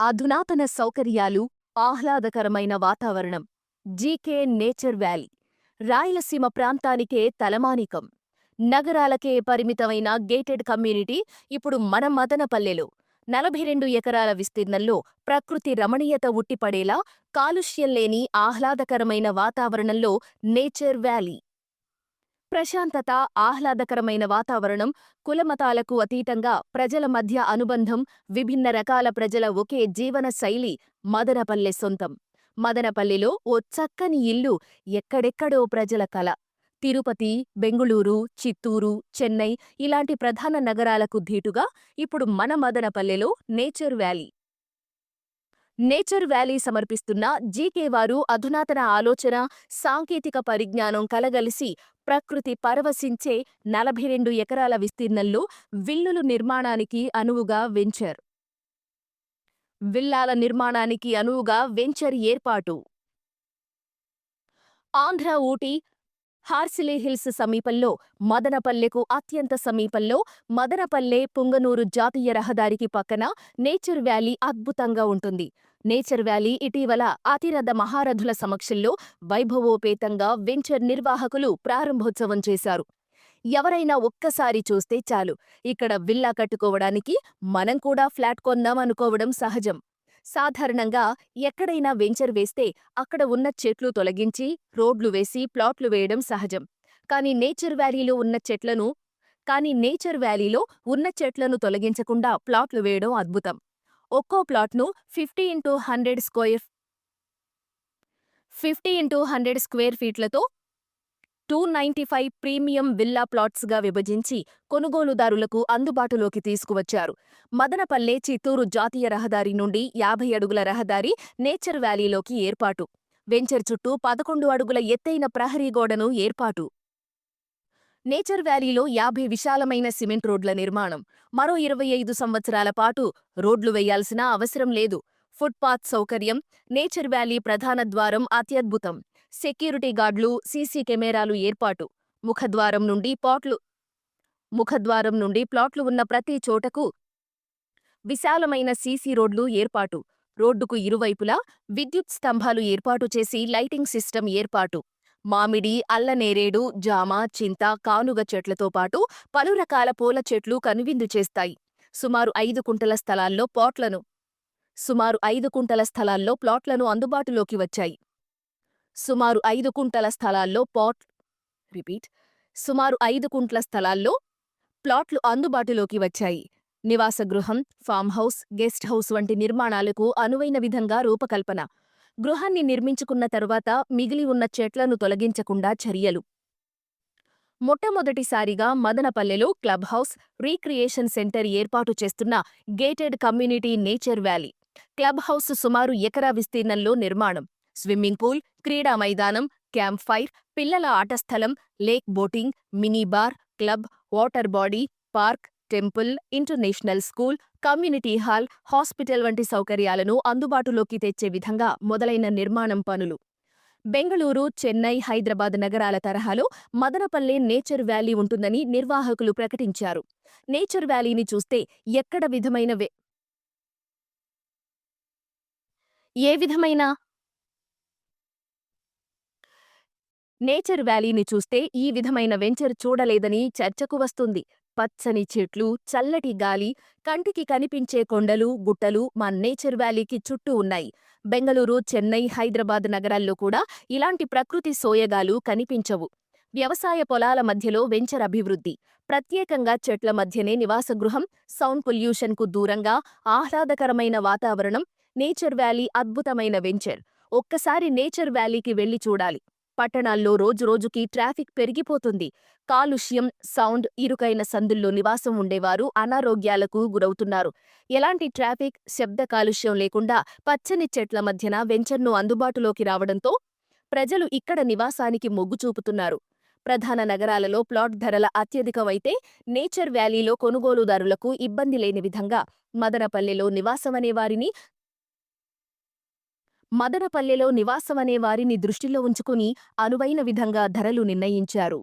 అధునాతన సౌకర్యాలు ఆహ్లాదకరమైన వాతావరణం. జీకే నేచర్ వ్యాలీ రాయలసీమ ప్రాంతానికే తలమానికం. నగరాలకే పరిమితమైన గేటెడ్ కమ్యూనిటీ ఇప్పుడు మన మదనపల్లెలో. నలభై రెండు ఎకరాల విస్తీర్ణంలో ప్రకృతి రమణీయత ఉట్టిపడేలా కాలుష్యం లేని ఆహ్లాదకరమైన వాతావరణంలో నేచర్ వ్యాలీ. ప్రశాంతత ఆహ్లాదకరమైన వాతావరణం కులమతాలకు అతీతంగా ప్రజల మధ్య అనుబంధం విభిన్న రకాల ప్రజల ఒకే జీవన శైలి మదనపల్లె సొంతం. మదనపల్లెలో ఓ చక్కని ఇల్లు ఎక్కడెక్కడో ప్రజల కల. తిరుపతి బెంగుళూరు చిత్తూరు చెన్నై ఇలాంటి ప్రధాన నగరాలకు ధీటుగా ఇప్పుడు మన మదనపల్లెలో నేచర్ వ్యాలీ. నేచర్ వ్యాలీ సమర్పిస్తున్న జీకే వారు అధునాతన ఆలోచన సాంకేతిక పరిజ్ఞానం కలగలిసి ప్రకృతి పరవశించే నలభై రెండు ఎకరాల విస్తీర్ణంలో విల్లులు నిర్మాణానికి అనువుగా వెంచర్. విల్లాల నిర్మాణానికి అనువుగా వెంచర్ ఏర్పాటు. ఆంధ్ర ఊటీ హార్సిలే హిల్స్ సమీపంలో మదనపల్లెకు అత్యంత సమీపంలో మదనపల్లె పుంగనూరు జాతీయ రహదారికి పక్కన నేచర్ వ్యాలీ అద్భుతంగా ఉంటుంది. నేచర్ వ్యాలీ ఇటీవల అతిరథ మహారథుల సమక్షంలో వైభవోపేతంగా వెంచర్ నిర్వాహకులు ప్రారంభోత్సవం చేశారు. ఎవరైనా ఒక్కసారి చూస్తే చాలు. ఇక్కడ విల్లా కట్టుకోవడానికి మనం కూడా ఫ్లాట్ కొందాం అనుకోవడం సహజం. సాధారణంగా ఎక్కడైనా వెంచర్ వేస్తే అక్కడ ఉన్న చెట్లు తొలగించి రోడ్లు వేసి ప్లాట్లు వేయడం సహజం. కానీ నేచర్ వ్యాలీలో ఉన్న చెట్లను కానీ నేచర్ వ్యాలీలో ఉన్న చెట్లను తొలగించకుండా ప్లాట్లు వేయడం అద్భుతం. ఒక్కో ప్లాట్ను fifty into hundred square fifty into hundred square ఫీట్లతో two ninety five premium villa ప్లాట్స్గా విభజించి కొనుగోలుదారులకు అందుబాటులోకి తీసుకువచ్చారు. మదనపల్లె చిత్తూరు జాతీయ రహదారి నుండి యాభై అడుగుల రహదారి నేచర్ వ్యాలీలోకి ఏర్పాటు. వెంచర్ చుట్టూ పదకొండు అడుగుల ఎత్తైన ప్రహరీ గోడను ఏర్పాటు. నేచర్ వ్యాలీలో యాభై విశాలమైన సిమెంట్ రోడ్ల నిర్మాణం. మరో ఇరవై ఐదు సంవత్సరాల పాటు రోడ్లు వేయాల్సిన అవసరం లేదు. ఫుట్పాత్ సౌకర్యం నేచర్ వ్యాలీ ప్రధాన ద్వారం అత్యద్భుతం. సెక్యూరిటీ గార్డులు సీసీ కెమెరాలు ఏర్పాటు. ముఖద్వారం నుండి పాట్లు ముఖద్వారం నుండి ప్లాట్లు ఉన్న ప్రతి చోటకు విశాలమైన సీసీ రోడ్లు ఏర్పాటు. రోడ్డుకు ఇరువైపులా విద్యుత్ స్తంభాలు ఏర్పాటు చేసి లైటింగ్ సిస్టమ్ ఏర్పాటు. మామిడి అల్లనేరేడు జామ చింత కానుగ చెట్లతో పాటు పలు రకాల పూల చెట్లు కనువిందు చేస్తాయి. సుమారు ఐదు కుంటల స్థలాల్లో ప్లాట్లను సుమారు ఐదు కుంటల స్థలాల్లో ప్లాట్లను అందుబాటులోకి వచ్చాయి. సుమారు ఐదు కుంటల స్థలాల్లో పాట్ రిపీట్ సుమారు ఐదు కుంట్ల స్థలాల్లో ప్లాట్లు అందుబాటులోకి వచ్చాయి. నివాస గృహం ఫామ్ హౌస్ గెస్ట్ హౌస్ వంటి నిర్మాణాలకు అనువైన విధంగా రూపకల్పన. గృహాన్ని నిర్మించుకున్న తరువాత మిగిలి ఉన్న చెట్లను తొలగించకుండా చర్యలు. మొట్టమొదటిసారిగా మదనపల్లెలో క్లబ్ హౌస్ రీక్రియేషన్ సెంటర్ ఏర్పాటు చేస్తున్న gated community nature valley club house సుమారు ఎకరా విస్తీర్ణంలో నిర్మాణం. స్విమ్మింగ్ పూల్ క్రీడా మైదానం క్యాంప్ ఫైర్ పిల్లల ఆటస్థలం lake boating mini bar club water body park temple international school community hall hospital వంటి సౌకర్యాలను అందుబాటులోకి తెచ్చే విధంగా మొదలైన నిర్మాణం పనులు. బెంగళూరు చెన్నై హైదరాబాద్ నగరాల తరహాలో మదనపల్లె నేచర్ వ్యాలీ ఉంటుందని నిర్వాహకులు ప్రకటించారు. నేచర్ వ్యాలీని చూస్తే ఎక్కడ విధమైన ఏ విధమైన నేచర్ వ్యాలీని చూస్తే ఈ విధమైన వెంచర్ చూడలేదని చర్చకు వస్తుంది. పచ్చని చెట్లు చల్లటి గాలి కంటికి కనిపించే కొండలు గుట్టలు మా నేచర్ వ్యాలీకి చుట్టూ ఉన్నాయి. బెంగళూరు చెన్నై హైదరాబాద్ నగరాల్లో కూడా ఇలాంటి ప్రకృతి సోయగాలు కనిపించవు. వ్యవసాయ పొలాల మధ్యలో వెంచర్ అభివృద్ధి. ప్రత్యేకంగా చెట్ల మధ్యనే నివాసగృహం సౌండ్ పొల్యూషన్కు దూరంగా ఆహ్లాదకరమైన వాతావరణం నేచర్ వ్యాలీ అద్భుతమైన వెంచర్. ఒక్కసారి నేచర్ వ్యాలీకి వెళ్ళి చూడాలి. పట్టణాల్లో రోజురోజుకి ట్రాఫిక్ పెరిగిపోతుంది. కాలుష్యం సౌండ్ ఇరుకైన సందుల్లో నివాసం ఉండేవారు అనారోగ్యాలకు గురవుతున్నారు. ఎలాంటి ట్రాఫిక్ శబ్ద కాలుష్యం లేకుండా పచ్చని చెట్ల మధ్యన వెంచర్ను అందుబాటులోకి రావడంతో ప్రజలు ఇక్కడ నివాసానికి మొగ్గు చూపుతున్నారు. ప్రధాన నగరాలలో ప్లాట్ ధరల అత్యధికమైతే నేచర్ వ్యాలీలో కొనుగోలుదారులకు ఇబ్బంది లేని విధంగా మదనపల్లెలో నివాసమనే వారిని మదనపల్లెలో నివాసమనే వారిని దృష్టిలో ఉంచుకుని అనువైన విధంగా ధరలు నిర్ణయించారు.